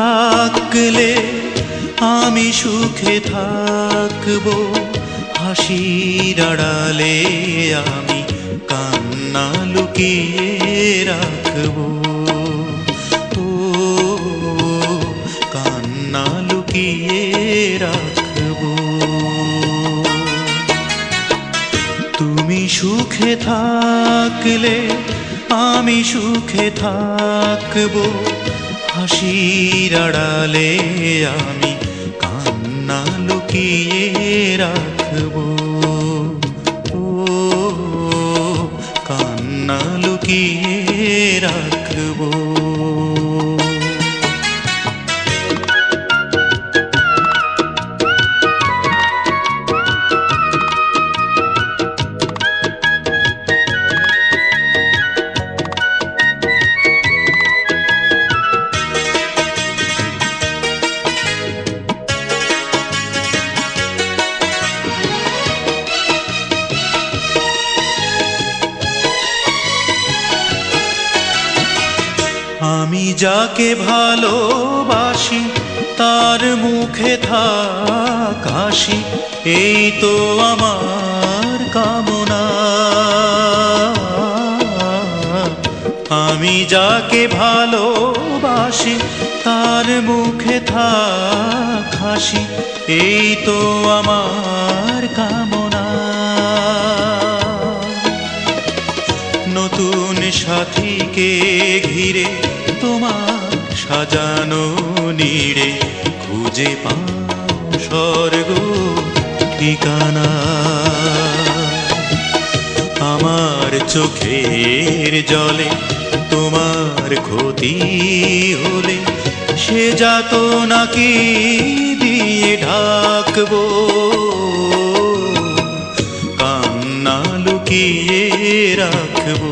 থাকলে আমি সুখে থাকব। হাসির আড়ালে আমি কান্না লুকিয়ে রাখব। ও, কান্না লুকিয়ে রাখব। তুমি সুখে থাকলে আমি সুখে থাকব। হাসির আড়ালে আমি কান্না লুকিয়ে রাখব ও কান্না লুকিয়ে রাখব আমি যাকে ভালোবাসি, তার মুখে থাক হাসি, এই তো আমার কামনা। আমি যাকে ভালোবাসি, তার মুখে থাক হাসি, এই তো আমার কামনা। নতুন সাথীকে ঘিরে তোমার সাজানো নিড়ে খুঁজে পাও স্বর্গ ঠিকানা। আমার চোখের জলে তোমার ক্ষতি হলে সে যাত নাকি দিয়ে ঢাকবো। কান্না লুকিয়ে রাখব।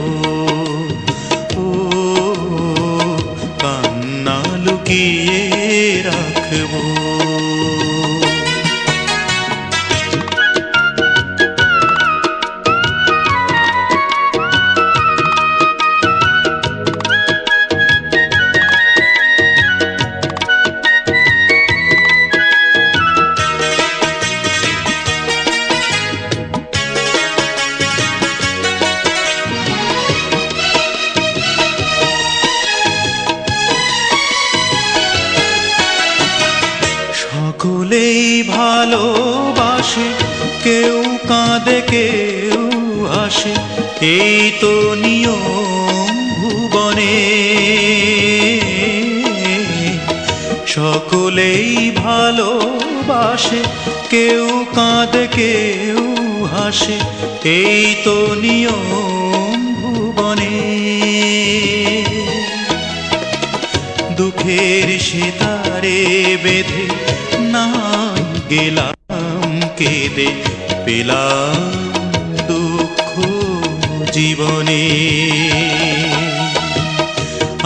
রাখব সকলেই ভালোবাসে, কেউ কাঁদে, কেউ আসে এই তো নিয়ম ভুবনে। সকলেই ভালোবাসে, কেউ কাঁদে, কেউ হাসে, এই তো নিয়ম ভুবনে। দুঃখের সেতারে বেঁধে নাই গেলাম কেঁদে পেলাম দুঃখ জীবনে।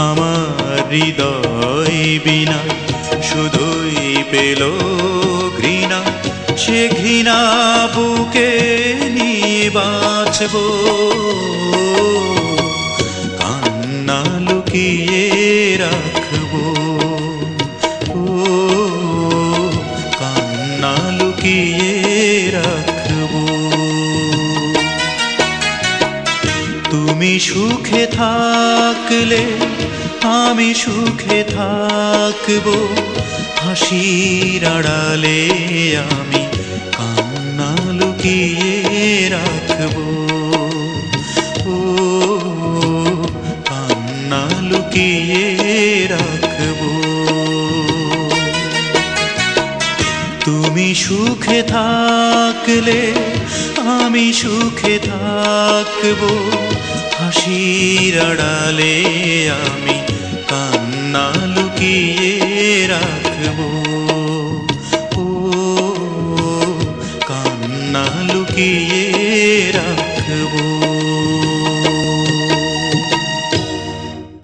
আমার হৃদয় বিনা শুধুই পেল ঘৃণা, সে ঘৃণা বুকে নিয়ে বাঁচব। কান্না লুকিয়ে রাখব তুমি সুখে থাকলে আমি সুখে থাকব। হাসির আড়ালে আমি কান্না লুকিয়ে রাখব। ও, কান্না লুকিয়ে রাখব। তুমি সুখে থাকলে আমি সুখে থাকব। হাসির আড়ালে আমি কান্না লুকিয়ে রাখব ও কান্না লুকিয়ে রাখব